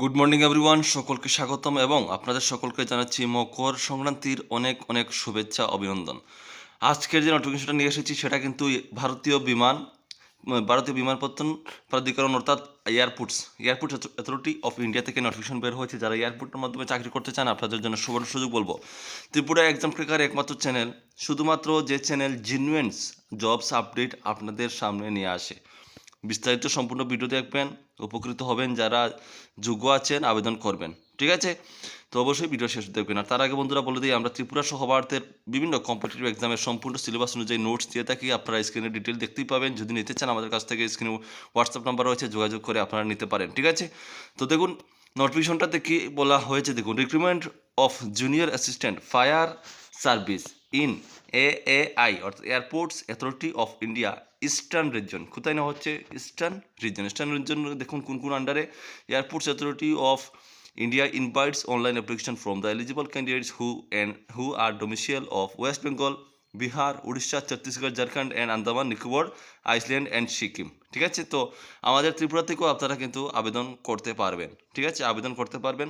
Good morning everyone সকলকে স্বাগতম এবং আপনাদের সকলকে জানাচ্ছি মকর সংক্রান্তির অনেক অনেক শুভেচ্ছা, অভিনন্দন। আজকের যে নোটিফিকেশনটা নিয়ে এসেছি, সেটা কিন্তু ভারতীয় বিমান, ভারতীয় বিমানপত্তন প্রাধিকরণ, অর্থাৎ airports airport authority of India থেকে নোটিফিকেশন বের হয়েছে। যারা এয়ারপোর্টের মাধ্যমে চাকরি করতে চান, আপনাদের জন্য সুবর্ণ সুযোগ বলব। ত্রিপুরা এক্সাম ক্লিকার একমাত্র চ্যানেল শুধুমাত্র যে চ্যানেল জিনুয়েন্স জবস আপডেট আপনাদের সামনে নিয়ে আসে। বিস্তারিত সম্পূর্ণ ভিডিও দেখবেন, উপকৃত হবেন যারা যোগ্য আছেন, আবেদন করবেন। ঠিক আছে? তো অবশ্যই ভিডিও শেষ দেখবেন। আর তার আগে বন্ধুরা বলে দিই, আমরা ত্রিপুরা সহ ভারতের বিভিন্ন কম্পিটিটিভ এক্সামের সম্পূর্ণ সিলেবাস অনুযায়ী নোটস দিয়ে থাকি। আপনারা স্ক্রিনে ডিটেল দেখতেই পাবেন। যদি নিতে চান, আমাদের কাছ থেকে স্ক্রিনে হোয়াটসঅ্যাপ নাম্বার রয়েছে, যোগাযোগ করে আপনারা নিতে পারেন। ঠিক আছে? তো দেখুন নোটিফিকেশনটাতে কি বলা হয়েছে? দেখুন recruitment of junior assistant fire service in A A I অর্থাৎ airports authority of India eastern region কোথায় না হচ্ছে ইস্টার্ন রিজন ইস্টার্ন রিজন দেখুন কোন কোন আন্ডারে airports authority of India invites online application from the eligible candidates who and who are domicile of West Bengal, Bihar Orissa Chhattisgarh Jharkhand and Andaman Nicobar island and Sikkim ঠিক আছে? তো আমাদের ত্রিপুরা থেকেও আপনারা কিন্তু আবেদন করতে পারবেন। ঠিক আছে? আবেদন করতে পারবেন।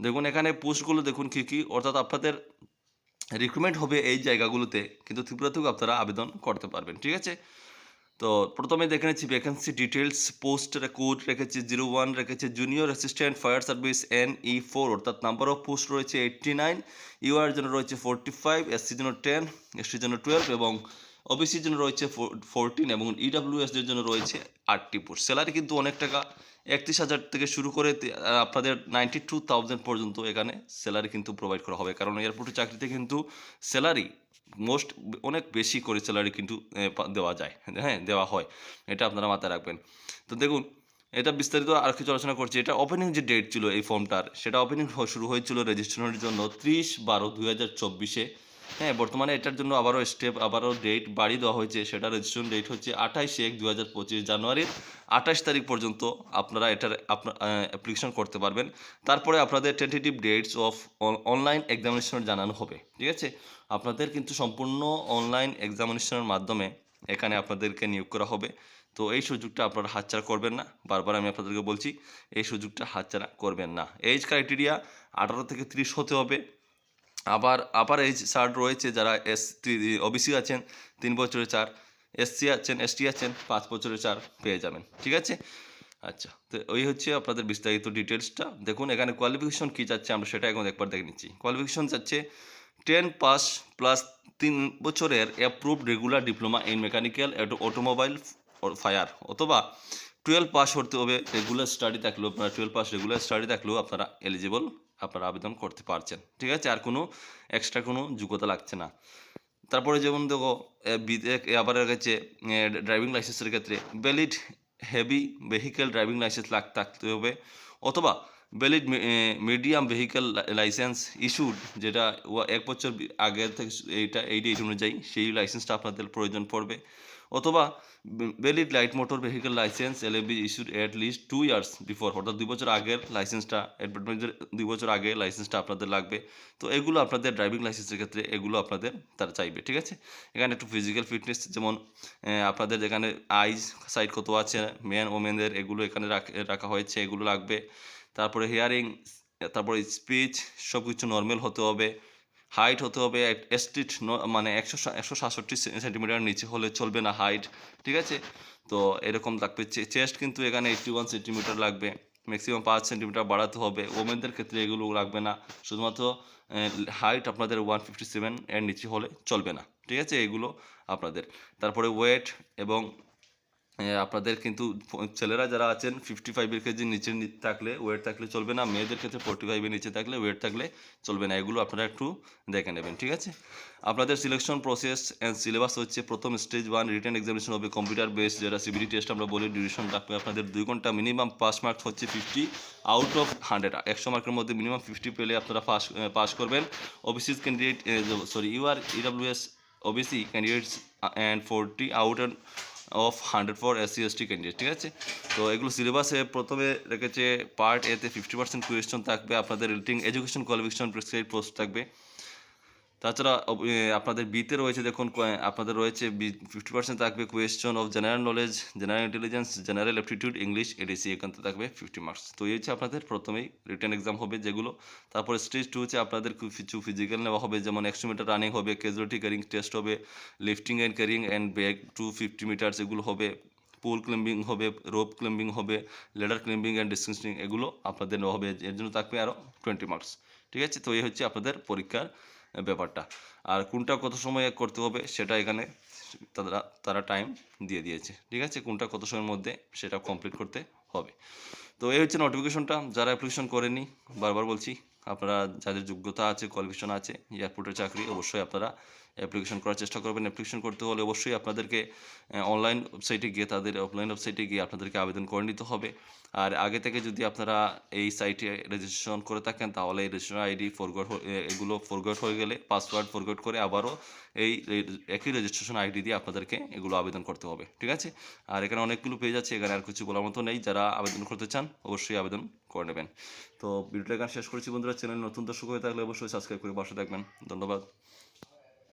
দেখুন এখানে পোস্টগুলো দেখুন কী কী। অর্থাৎ আপনাদের রিক্রুটমেন্ট হবে এই জায়গাগুলোতে। কিন্তু ত্রিপুরা থেকেও আপনারা আবেদন করতে পারবেন। ঠিক আছে? তো প্রথমে দেখে নিচ্ছি ভ্যাকেন্সি ডিটেলস পোস্ট কোড রেখেছে জিরো ওয়ান রেখেছে junior assistant fire service N E four অর্থাৎ নাম্বার অফ পোস্ট রয়েছে এইট্টি নাইন ইউআর জন্য রয়েছে ফোরটি ফাইভ এসসির জন্য টেন এসটির জন্য টুয়েলভ এবং ওবিসির জন্য রয়েছে ফোরটিন এবং E ইডাব্লিউএসদের জন্য রয়েছে আটটি পোস্ট স্যালারি কিন্তু অনেক টাকা, একত্রিশ হাজার থেকে শুরু করে আপনাদের নাইনটি টু থাউজেন্ড পর্যন্ত এখানে স্যালারি কিন্তু প্রোভাইড করা হবে। কারণ এয়ারপোর্টের চাকরিতে কিন্তু স্যালারি মোস্ট অনেক বেশি করে স্যালারি কিন্তু দেওয়া যায় হ্যাঁ দেওয়া হয়। এটা আপনারা মাথায় রাখবেন। তো দেখুন, এটা বিস্তারিত আর কিছু আলোচনা করছি। এটা ওপেনিং যে ডেট ছিল এই ফর্মটার সেটা ওপেনিং শুরু হয়েছিল রেজিস্ট্রেশনের জন্য ত্রিশ বারো দুই হাজার চব্বিশে। হ্যাঁ বর্তমানে এটার জন্য আবারও স্টেপ আবারও ডেট বাড়িয়ে দেওয়া হয়েছে। সেটা রেজিস্ট্রেশন ডেট হচ্ছে আঠাইশ এক দু হাজার পঁচিশ জানুয়ারির আঠাশ তারিখ পর্যন্ত আপনারা এটার আপনার অ্যাপ্লিকেশন করতে পারবেন। তারপরে আপনাদের tentative dates of online examination জানানো হবে। ঠিক আছে? আপনাদের কিন্তু সম্পূর্ণ অনলাইন এক্সামিনেশনের মাধ্যমে এখানে আপনাদেরকে নিয়োগ করা হবে। তো এই সুযোগটা আপনারা হাতছাড়া করবেন না। বারবার আমি আপনাদেরকে বলছি, এই সুযোগটা হাতছাড়া করবেন না। এজ ক্রাইটেরিয়া আঠারো থেকে তিরিশ হতে হবে। আবার আবার এই চার্ট রয়েছে যারা এস ওবিসি আছেন, তিন বছরের চার এসসি আছেন এসটি আছেন, পাঁচ বছরের চার পেয়ে যাবেন, ঠিক আছে? আচ্ছা তো ওই হচ্ছে আপনাদের বিস্তারিত ডিটেলসটা দেখুন, এখানে কোয়ালিফিকেশন কী চাচ্ছে আমরা সেটা এখন একবার দেখে নিচ্ছি। কোয়ালিফিকেশন চাচ্ছে টেন পাস প্লাস তিন বছরের approved regular diploma in mechanical automobile fire অথবা টুয়েলভ পাস করতে হবে রেগুলার স্টাডি থাকলেও, আপনারা টুয়েলভ পাস রেগুলার স্টাডি থাকলেও আপনারা এলিজিবল আপনারা আবেদন করতে পারছেন। ঠিক আছে? আর কোনো এক্সট্রা কোনো যোগ্যতা লাগছে না। তারপরে যেমন দেখো আবার গেছে ড্রাইভিং লাইসেন্সের ক্ষেত্রে valid heavy vehicle driving licence থাকতে হবে। অথবা valid medium vehicle licence issued যেটা এক বছর বি- আগে থেকে এইটা এই ডেট অনুযায়ী সেই লাইসেন্সটা আপনাদের প্রয়োজন পড়বে। অথবা valid light motor vehicle licence L B issued at least two years before অর্থাৎ দুই বছর আগের লাইসেন্সটা অ্যাডভার্টাইজের দুই বছর আগে লাইসেন্সটা আপনাদের লাগবে। তো এগুলো আপনাদের ড্রাইভিং লাইসেন্সের ক্ষেত্রে এগুলো আপনাদের, তারা চাইবে, ঠিক আছে? এখানে একটু ফিজিক্যাল ফিটনেস যেমন আপনাদের এখানে আইজ সাইড কত আছে মেন ওমেনদের এগুলো এখানে রাখা হয়েছে, এগুলো লাগবে। তারপরে হিয়ারিং তারপরে স্পিচ সব কিছু নর্মাল হতে হবে। হাইট হতে হবে এস্টিট মানে একশো একশো সাতষট্টি সেন্টিমিটার নিচে হলে চলবে না হাইট ঠিক আছে? তো এরকম লাগবে চেস্ট কিন্তু এখানে এইটটি ওয়ান সেন্টিমিটার লাগবে ম্যাক্সিমাম পাঁচ সেন্টিমিটার বাড়াতে হবে ওমেনদের ক্ষেত্রে এগুলো লাগবে না, শুধুমাত্র হাইট আপনাদের ওয়ান ফিফটি সেভেন এর নিচে হলে চলবে না, ঠিক আছে? এগুলো আপনাদের, তারপরে ওয়েট এবং আপনাদের কিন্তু ছেলেরা যারা আছেন ফিফটি ফাইভের কেজি নিচে থাকলে ওয়েট থাকলে চলবে না। মেয়েদের ক্ষেত্রে ফোর্টি ফাইভের নিচে থাকলে ওয়েট থাকলে চলবে না। এগুলো আপনারা একটু দেখে নেবেন, ঠিক আছে? আপনাদের সিলেকশন প্রসেস অ্যান্ড সিলেবাস হচ্ছে প্রথম স্টেজ ওয়ান রিটার্ন এক্সামিনেশন হবে কম্পিউটার বেস যেটা সিবিডি টেস্ট আমরা বলি ডিউরেশন থাকবে আপনাদের দুই ঘণ্টা। মিনিমাম পাস মার্কস হচ্ছে ফিফটি আউট অফ হান্ড্রেড একশো মার্কের মধ্যে মিনিমাম ফিফটি পেলে আপনারা পাস পাস করবেন। OBC candidate sorry U R EWS OBC candidates and forty out of hundred for S C S T candidate ঠিক আছে? তো এগুলো সিলেবাসে প্রথমে রেখেছে পার্ট এতে ফিফটি পার্সেন্ট কোয়েশ্চন থাকবে, আপনাদের writing education qualification prescribe post থাকবে। তাছাড়া আপনাদের বিতে রয়েছে, দেখুন আপনাদের রয়েছে ফিফটি পার্সেন্ট থাকবে question of general knowledge general intelligence general aptitude English etc এখান থেকে থাকবে ফিফটি মার্কস তো এই হচ্ছে আপনাদের প্রথমেই রিটার্ন এক্সাম হবে যেগুলো। তারপরে স্টেজ টু হচ্ছে আপনাদের কিছু ফিজিক্যাল নেওয়া হবে, যেমন একশো মিটার রানিং হবে ক্যাজুয়ালিটি ক্যারিং টেস্ট হবে lifting and carrying and bag to fifty metres এগুলো হবে পুল ক্লাইম্বিং হবে রোপ ক্লাইম্বিং হবে লেডার ক্লাইম্বিং অ্যান্ড ডিস্টেন্সিং এগুলো আপনাদের নেওয়া হবে। এর জন্য থাকবে আরও টোয়েন্টি মার্কস ঠিক আছে? তো এই হচ্ছে আপনাদের পরীক্ষার ব্যাপারটা। আর কোনটা কত সময় করতে হবে সেটা এখানে তারা তারা টাইম দিয়ে দিয়েছে। ঠিক আছে? কোনটা কত সময়ের মধ্যে সেটা কমপ্লিট করতে হবে। তো এই হচ্ছে নোটিফিকেশনটা যারা অ্যাপ্লিকেশন করেনি বারবার বলছি, আপনারা যাদের যোগ্যতা আছে কোয়ালিফিকেশন আছে এয়ারপোর্টের চাকরি, অবশ্যই আপনারা অ্যাপ্লিকেশন করার চেষ্টা করবেন। অ্যাপ্লিকেশন করতে হলে অবশ্যই আপনাদেরকে অনলাইন ওয়েবসাইটে গিয়ে তাদের অফলাইন ওয়েবসাইটে গিয়ে আপনাদেরকে আবেদন করে নিতে হবে। আর আগে থেকে যদি আপনারা এই সাইটে রেজিস্ট্রেশন করে থাকেন, তাহলে এই রেজিস্ট্রেশন আইডি ফরগট এগুলো ফরগট হয়ে গেলে পাসওয়ার্ড ফরগট করে আবারও এই একই রেজিস্ট্রেশন আইডি দিয়ে আপনাদেরকে এগুলো আবেদন করতে হবে। ঠিক আছে? আর এখানে অনেকগুলো পেজ আছে, এখানে আর কিছু বলার মতো নেই। যারা আবেদন করতে চান, অবশ্যই আবেদন করে নেবেন। তো ভিডিওটা এখানে শেষ করেছি বন্ধুরা। চ্যানেল নতুন দর্শক হয়ে থাকলে অবশ্যই সাবস্ক্রাইব করে বসে থাকবেন। ধন্যবাদ।